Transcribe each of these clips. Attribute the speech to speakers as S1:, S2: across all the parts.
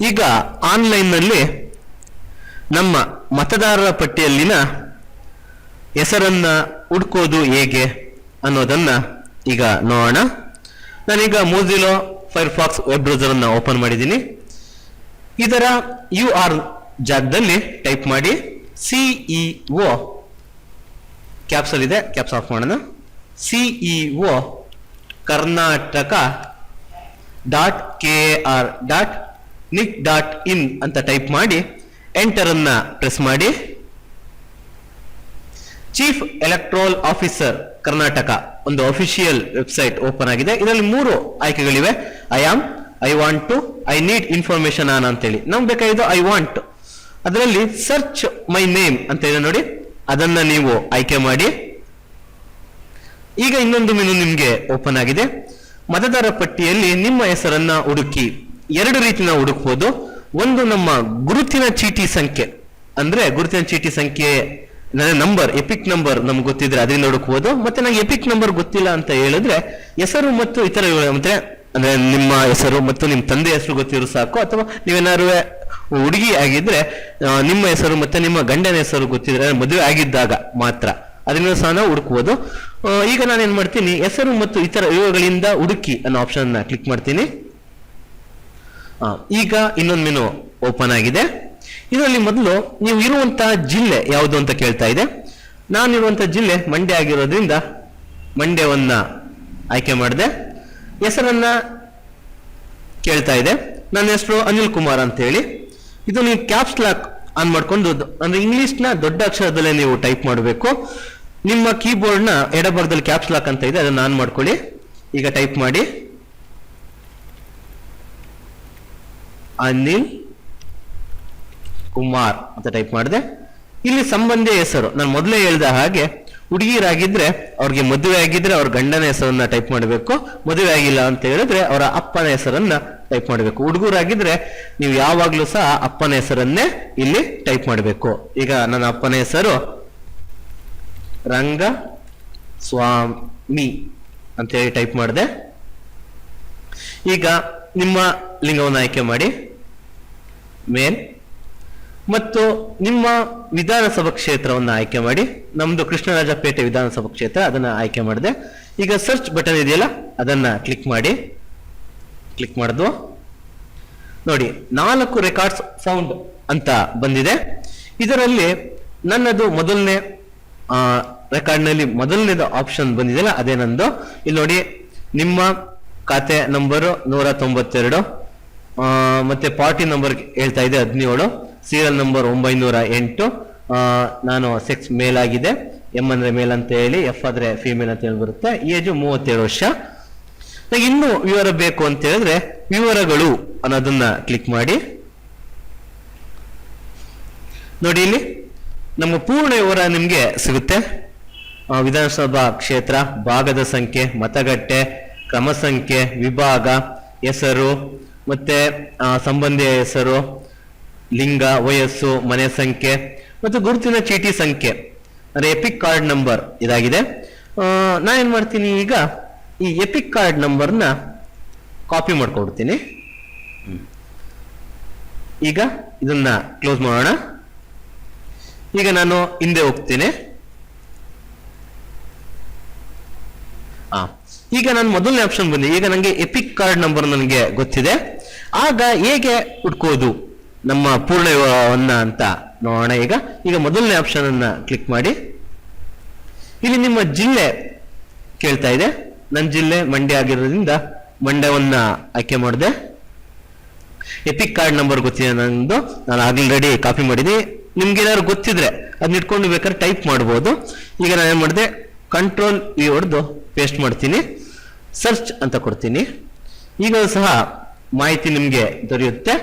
S1: ಈಗ ಆನ್ಲೈನ್ನಲ್ಲಿ ನಮ್ಮ ಮತದಾರರ ಪಟ್ಟಿಯಲ್ಲಿನ ಹೆಸರನ್ನ ಹುಡ್ಕೋದು ಹೇಗೆ ಅನ್ನೋದನ್ನ ಈಗ ನೋಡೋಣ. ನಾನೀಗ ಫೈರ್ ಫೈರ್ಫಾಕ್ಸ್ ವೆಬ್ ಬ್ರೌಸರ್ ಅನ್ನ ಓಪನ್ ಮಾಡಿದ್ದೀನಿ. ಇದರ ಯು ಆರ್ ಜಾಗದಲ್ಲಿ ಟೈಪ್ ಮಾಡಿ ಸಿಇಒ ಕ್ಯಾಪ್ಸಲ್ ಇದೆ ಕ್ಯಾಪ್ಸ್ ಆಫ್ ಮಾಡೋಣ. CEO Karnataka dot K R dot nic dot in ಅಂತ ಟೈಪ್ ಮಾಡಿ ಎಂಟರ್ ಅನ್ನ ಪ್ರೆಸ್ ಮಾಡಿ. ಚೀಫ್ ಎಲೆಕ್ಟ್ರೋಲ್ ಆಫೀಸರ್ ಕರ್ನಾಟಕ ಒಂದು ಅಫಿಷಿಯಲ್ ವೆಬ್ಸೈಟ್ ಓಪನ್ ಆಗಿದೆ. ಇದರಲ್ಲಿ ಮೂರು ಆಯ್ಕೆಗಳಿವೆ. I am I want to I need information on ಅಂತೇಳಿ. ನಮ್ಗೆ ಬೇಕಾಗಿದ್ದು ಐ ವಾಂಟ್ ಅದರಲ್ಲಿ ಸರ್ಚ್ ಮೈ ನೇಮ್ ಅಂತ ಇದೆ ನೋಡಿ. ಅದನ್ನ ನೀವು ಆಯ್ಕೆ ಮಾಡಿ. ಈಗ ಇನ್ನೊಂದು ಮೆನು ನಿಮಗೆ ಓಪನ್ ಆಗಿದೆ. ಮತದಾರ ಪಟ್ಟಿಯಲ್ಲಿ ನಿಮ್ಮ ಹೆಸರನ್ನ ಹುಡುಕಿ. ಎರಡು ರೀತಿ ನಾವು ಹುಡುಕ್ಬೋದು. ಒಂದು ನಮ್ಮ ಗುರುತಿನ ಚೀಟಿ ಸಂಖ್ಯೆ, ಅಂದ್ರೆ ಗುರುತಿನ ಚೀಟಿ ಸಂಖ್ಯೆ ನನ್ನ ನಂಬರ್ ಎಪಿಕ್ ನಂಬರ್ ನಮ್ಗೆ ಗೊತ್ತಿದ್ರೆ ಅದರಿಂದ ಹುಡುಕ್ಬೋದು. ಮತ್ತೆ ನಂಗೆ ಎಪಿಕ್ ನಂಬರ್ ಗೊತ್ತಿಲ್ಲ ಅಂತ ಹೇಳಿದ್ರೆ ಹೆಸರು ಮತ್ತು ಇತರ ಮತ್ತೆ ಅಂದ್ರೆ ನಿಮ್ಮ ಹೆಸರು ಮತ್ತು ನಿಮ್ಮ ತಂದೆ ಹೆಸರು ಗೊತ್ತಿರೋ ಸಾಕು. ಅಥವಾ ನೀವೇನಾದ್ರು ಹುಡುಗಿ ಆಗಿದ್ರೆ ನಿಮ್ಮ ಹೆಸರು ಮತ್ತೆ ನಿಮ್ಮ ಗಂಡನ ಹೆಸರು ಗೊತ್ತಿದ್ರೆ ಮದುವೆ ಆಗಿದ್ದಾಗ ಮಾತ್ರ ಅದರಿಂದ ಸಹ ನಾವು ಹುಡುಕ್ಬೋದು. ಈಗ ನಾನು ಏನ್ ಮಾಡ್ತೀನಿ, ಹೆಸರು ಮತ್ತು ಇತರ ವಿವರಗಳಿಂದ ಹುಡುಕಿ ಅನ್ನೋ ಆಪ್ಷನ್ ಕ್ಲಿಕ್ ಮಾಡ್ತೀನಿ. ಈಗ ಇನ್ನೊಂದು ಮೆನು ಓಪನ್ ಆಗಿದೆ. ಇದರಲ್ಲಿ ಮೊದಲು ನೀವು ಇರುವಂತಹ ಜಿಲ್ಲೆ ಯಾವುದು ಅಂತ ಕೇಳ್ತಾ ಇದೆ. ನಾನಿರುವಂತಹ ಜಿಲ್ಲೆ ಮಂಡ್ಯ ಆಗಿರೋದ್ರಿಂದ ಮಂಡ್ಯವನ್ನ ಆಯ್ಕೆ ಮಾಡಿದೆ. ಹೆಸರನ್ನ ಕೇಳ್ತಾ ಇದೆ. ನನ್ನ ಹೆಸರು ಅನಿಲ್ ಕುಮಾರ್ ಅಂತ ಹೇಳಿ. ಇದು ನೀವು ಕ್ಯಾಪ್ಸ್ ಲಾಕ್ ಆನ್ ಮಾಡ್ಕೊಂಡು ಅಂದ್ರೆ ಇಂಗ್ಲಿಷ್ನ ದೊಡ್ಡ ಅಕ್ಷರದಲ್ಲೇ ನೀವು ಟೈಪ್ ಮಾಡಬೇಕು. ನಿಮ್ಮ ಕೀಬೋರ್ಡ್ನ ಎಡಭಾಗದಲ್ಲಿ ಕ್ಯಾಪ್ಸ್ ಲಾಕ್ ಅಂತ ಇದೆ, ಅದನ್ನ ಆನ್ ಮಾಡ್ಕೊಳ್ಳಿ. ಈಗ ಟೈಪ್ ಮಾಡಿ. ಅನಿಲ್ ಕುಮಾರ್ ಅಂತ ಟೈಪ್ ಮಾಡಿದೆ. ಇಲ್ಲಿ ಸಂಬಂಧಿಯ ಹೆಸರು. ನಾನು ಮೊದಲೇ ಹೇಳಿದ ಹಾಗೆ, ಹುಡುಗಿಯರಾಗಿದ್ರೆ, ಅವ್ರಿಗೆ ಮದುವೆ ಆಗಿದ್ರೆ ಅವ್ರ ಗಂಡನ ಹೆಸರನ್ನ ಟೈಪ್ ಮಾಡಬೇಕು. ಮದುವೆ ಆಗಿಲ್ಲ ಅಂತ ಹೇಳಿದ್ರೆ ಅವರ ಅಪ್ಪನ ಹೆಸರನ್ನ ಟೈಪ್ ಮಾಡಬೇಕು. ಹುಡುಗರಾಗಿದ್ರೆ ನೀವು ಯಾವಾಗ್ಲೂ ಸಹ ಅಪ್ಪನ ಹೆಸರನ್ನೇ ಇಲ್ಲಿ ಟೈಪ್ ಮಾಡಬೇಕು. ಈಗ ನನ್ನ ಅಪ್ಪನ ಹೆಸರು ರಂಗ ಸ್ವಾಮಿ ಅಂತ ಹೇಳಿ ಟೈಪ್ ಮಾಡಿದೆ. ಈಗ ನಿಮ್ಮ ಲಿಂಗವನ್ನು ಆಯ್ಕೆ ಮಾಡಿ, ಮೇಲ್, ಮತ್ತು ನಿಮ್ಮ ವಿಧಾನಸಭಾ ಕ್ಷೇತ್ರವನ್ನು ಆಯ್ಕೆ ಮಾಡಿ, ನಮ್ದು ಕೃಷ್ಣರಾಜಪೇಟೆ ವಿಧಾನಸಭಾ ಕ್ಷೇತ್ರ, ಅದನ್ನ ಆಯ್ಕೆ ಮಾಡಿದೆ. ಈಗ ಸರ್ಚ್ ಬಟನ್ ಇದೆಯಲ್ಲ, ಅದನ್ನ ಕ್ಲಿಕ್ ಮಾಡಿ ಕ್ಲಿಕ್ ಮಾಡಿದ್ವು ನೋಡಿ, ನಾಲ್ಕು ರೆಕಾರ್ಡ್ಸ್ ಸೌಂಡ್ ಅಂತ ಬಂದಿದೆ. ಇದರಲ್ಲಿ ನನ್ನದು ಮೊದಲನೇ ರೆಕಾರ್ಡ್ನಲ್ಲಿ ಮೊದಲನೇದು ಆಪ್ಷನ್ ಬಂದಿದೆಯಲ್ಲ, ಅದೇ ನಂದು. ಇಲ್ಲಿ ನೋಡಿ, ನಿಮ್ಮ ಖಾತೆ ನಂಬರು ನೂರ ತೊಂಬತ್ತೆರಡು. ಮತ್ತೆ ಪಾರ್ಟಿ ನಂಬರ್ ಹೇಳ್ತಾ ಇದೆ ಹದಿನೇಳು. ಸೀರಿಯಲ್ ನಂಬರ್ ಒಂಬೈನೂರ ಎಂಟು. ನಾನು ಸೆಕ್ಸ್ ಮೇಲ್ ಆಗಿದೆ. ಎಂ ಅಂದ್ರೆ ಮೇಲ್ ಅಂತ ಹೇಳಿ ಎಫ್ ಆದ್ರೆ ಫಿಮೇಲ್ ಅಂತ ಹೇಳಿ ಬರುತ್ತೆ. ಏಜು ಮೂವತ್ತೇಳು ವರ್ಷ. ನನಗೆ ಇನ್ನೂ ವಿವರ ಬೇಕು ಅಂತ ಹೇಳಿದ್ರೆ ವಿವರಗಳು ಅನ್ನೋದನ್ನ ಕ್ಲಿಕ್ ಮಾಡಿ. ನೋಡಿ ಇಲ್ಲಿ, ನಮ್ಮ ಪೂರ್ಣ ವಿವರ ನಿಮ್ಗೆ ಸಿಗುತ್ತೆ. ವಿಧಾನಸಭಾ ಕ್ಷೇತ್ರ, ಭಾಗದ ಸಂಖ್ಯೆ, ಮತಗಟ್ಟೆ ಕ್ರಮ ಸಂಖ್ಯೆ ವಿಭಾಗ, ಹೆಸರು, ಮತ್ತೆ ಸಂಬಂಧಿಯ ಹೆಸರು, ಲಿಂಗ, ವಯಸ್ಸು, ಮನೆ ಸಂಖ್ಯೆ, ಮತ್ತು ಗುರುತಿನ ಚೀಟಿ ಸಂಖ್ಯೆ. ಅಂದರೆ ಎಪಿಕ್ ಕಾರ್ಡ್ ನಂಬರ್ ಇದಾಗಿದೆ. ನಾ ಏನ್ ಮಾಡ್ತೀನಿ ಈಗ, ಈ ಎಪಿಕ್ ಕಾರ್ಡ್ ನಂಬರ್ನ ಕಾಪಿ ಮಾಡ್ಕೊಡ್ತೀನಿ. ಈಗ ಇದನ್ನ ಕ್ಲೋಸ್ ಮಾಡೋಣ. ಈಗ ನಾನು ಹಿಂದೆ ಹೋಗ್ತೀನಿ. ಈಗ ನಾನು ಮೊದಲನೇ ಆಪ್ಷನ್ ಬಂದೆ ಈಗ ನನಗೆ ಎಪಿಕ್ ಕಾರ್ಡ್ ನಂಬರ್ ನನಗೆ ಗೊತ್ತಿದೆ. ಆಗ ಹೇಗೆ ಹುಡ್ಕೋದು? ನಮ್ಮ ಪೂರ್ಣ ಅಂತ ನೋಡೋಣ ಈಗ. ಈಗ ಮೊದಲನೇ ಆಪ್ಷನ್ ಅನ್ನ ಕ್ಲಿಕ್ ಮಾಡಿ. ಇಲ್ಲಿ ನಿಮ್ಮ ಜಿಲ್ಲೆ ಕೇಳ್ತಾ ಇದೆ. ನನ್ನ ಜಿಲ್ಲೆ ಮಂಡ್ಯ ಆಗಿರೋದ್ರಿಂದ ಮಂಡ್ಯವನ್ನ ಆಯ್ಕೆ ಮಾಡಿದೆ. ಎಪಿಕ್ ಕಾರ್ಡ್ ನಂಬರ್ ಗೊತ್ತಿದೆ ನಂದು. ನಾನು ಆಲ್ರೆಡಿ ಕಾಪಿ ಮಾಡಿದ್ದೀನಿ ನಿಮ್ಗೆ ಏನಾದ್ರು ಗೊತ್ತಿದ್ರೆ ಅದನ್ನ ಇಟ್ಕೊಂಡು ಬೇಕಾದ್ರೆ ಟೈಪ್ ಮಾಡ್ಬೋದು. ಈಗ ನಾನು ಏನ್ ಮಾಡಿದೆ? ಕಂಟ್ರೋಲ್ ಈ ಹೊಡೆದು ಪೇಸ್ಟ್ ಮಾಡ್ತೀನಿ. ಸರ್ಚ್ ಅಂತ ಕೊಡ್ತೀನಿ. ಈಗ ಸಹ ಮಾಹಿತಿ ನಿಮಗೆ ದೊರೆಯುತ್ತೆ.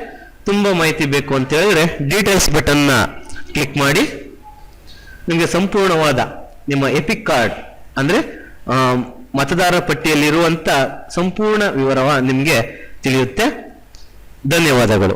S1: ತುಂಬ ಮಾಹಿತಿ ಬೇಕು ಅಂತ ಹೇಳಿದ್ರೆ ಡೀಟೇಲ್ಸ್ ಬಟನ್ನ ಕ್ಲಿಕ್ ಮಾಡಿ. ನಿಮಗೆ ಸಂಪೂರ್ಣವಾದ ನಿಮ್ಮ ಎಪಿಕ್ ಕಾರ್ಡ್ ಅಂದ್ರೆ ಮತದಾರ ಮತದಾರರ ಪಟ್ಟಿಯಲ್ಲಿರುವಂತ ಸಂಪೂರ್ಣ ವಿವರ ನಿಮಗೆ ತಿಳಿಯುತ್ತೆ. ಧನ್ಯವಾದಗಳು.